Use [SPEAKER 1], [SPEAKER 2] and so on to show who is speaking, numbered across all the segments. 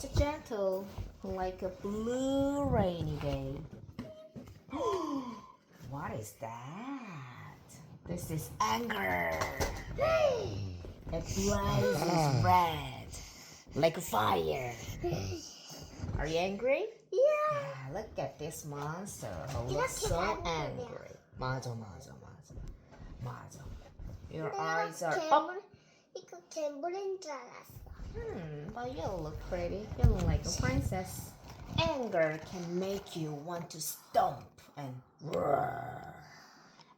[SPEAKER 1] It's a gentle, like a blue rainy day. what is that? This is anger. It blazes red, like a fire. Are you angry?
[SPEAKER 2] Yeah.
[SPEAKER 1] Yeah, look at this monster who
[SPEAKER 2] 이렇게
[SPEAKER 1] looks so
[SPEAKER 2] 가는 거야.
[SPEAKER 1] angry. 맞아, 맞아, 맞아. 맞아. Your
[SPEAKER 2] 내가
[SPEAKER 1] eyes are up.
[SPEAKER 2] 괴물, 이거 괴물인 줄 알았어.
[SPEAKER 1] Hmm, but you look pretty. You look like a princess. Anger can make you want to stomp and roar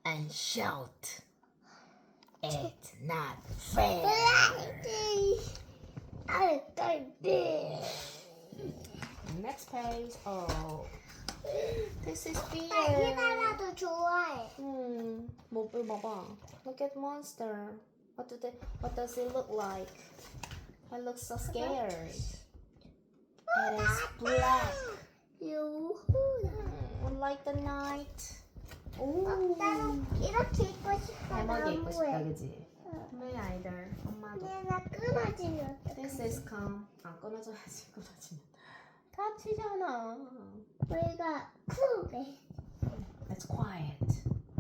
[SPEAKER 1] and shout. It's not fair. Next page. Oh, this is fear.
[SPEAKER 2] 딸기나라도 좋아해.
[SPEAKER 1] Hmm. 뭐 봐봐. Look at monster. What do they? What does it look like? I look so scared. It is black.
[SPEAKER 2] 유후.
[SPEAKER 1] Mm, like the night.
[SPEAKER 2] 어,
[SPEAKER 1] 오.
[SPEAKER 2] 나는 이렇게 입고 싶어.
[SPEAKER 1] 대박이 입고 싶다,
[SPEAKER 2] 나무에.
[SPEAKER 1] 그지? 내 아이들, 엄마도.
[SPEAKER 2] 내가 끊어지면
[SPEAKER 1] This is calm. 안 끊어져야지, 끊어지면. 다치잖아.
[SPEAKER 2] 우리가 쿨해.
[SPEAKER 1] It's quiet.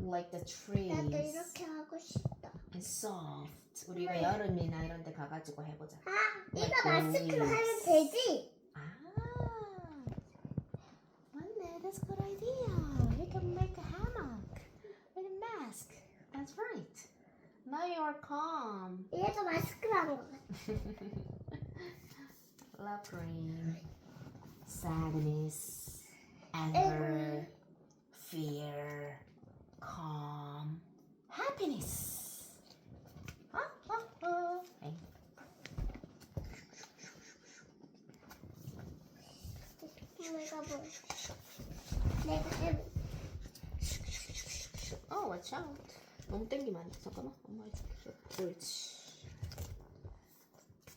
[SPEAKER 1] Like the trees.
[SPEAKER 2] 나도 이렇게 하고 싶다.
[SPEAKER 1] And soft. 우리가 여름이나 이런 데 가가지고 해보자.
[SPEAKER 2] 아, 이거
[SPEAKER 1] Like
[SPEAKER 2] 마스크로
[SPEAKER 1] leaves.
[SPEAKER 2] 하면 되지?
[SPEAKER 1] 아. 맞네. That's a good idea. You can make a hammock with a mask. That's right. Now you are calm.
[SPEAKER 2] 얘도 마스크로 한 거 같아.
[SPEAKER 1] Love green. Sadness. Anger. Fear. Calm. Happiness.
[SPEAKER 2] 내가 뭐? 내가 해.
[SPEAKER 1] Oh, watch out. 너무 땡기면 안 돼. 잠깐만. 엄마 해줄게. 옳지.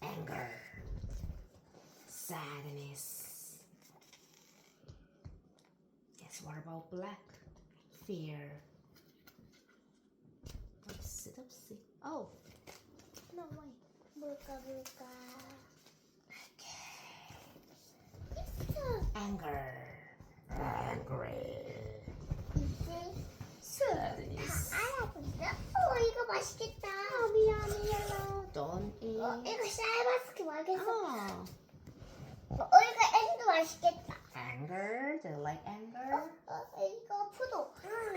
[SPEAKER 1] Anger. Sadness. Yes, what about black? Fear. Oopsie doopsie. Oh. No way.
[SPEAKER 2] 뭘까 뭘까?
[SPEAKER 1] Anger. Angry.
[SPEAKER 2] 이제
[SPEAKER 1] Sadness.
[SPEAKER 2] 알아보 있어? 어 이거 맛있겠다.
[SPEAKER 1] Yummy, yummy, yellow. Don't eat.
[SPEAKER 2] 어 이거 쌀 마스크 말겠어.
[SPEAKER 1] Oh.
[SPEAKER 2] 어 이거 앵도 맛있겠다.
[SPEAKER 1] Anger. Do you like anger?
[SPEAKER 2] 어 이거 포도.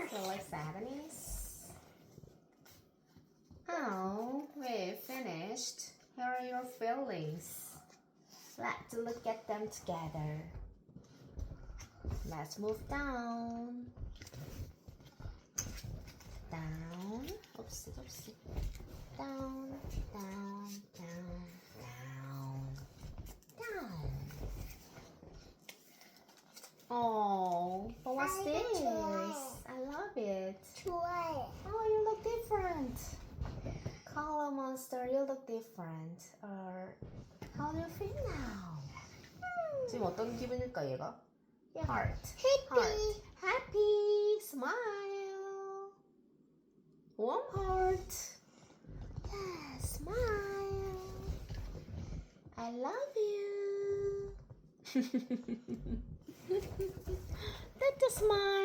[SPEAKER 1] Do you like sadness? Oh, we finished. Here are your feelings. Let's look at them together. Let's move down. Down. Oopsie, oopsie. Down, down, down, down, down. Oh, but what's
[SPEAKER 2] I
[SPEAKER 1] this?
[SPEAKER 2] enjoy.
[SPEAKER 1] I love it.
[SPEAKER 2] 좋아해.
[SPEAKER 1] Oh, you look different. Color monster, you look different. Or how do you feel now? 지금 어떤 기분일까 얘가?
[SPEAKER 2] Yeah.
[SPEAKER 1] Heart.
[SPEAKER 2] Happy.
[SPEAKER 1] Heart. Happy. Smile. Warm heart. Yeah, smile. I love you. That's a smile.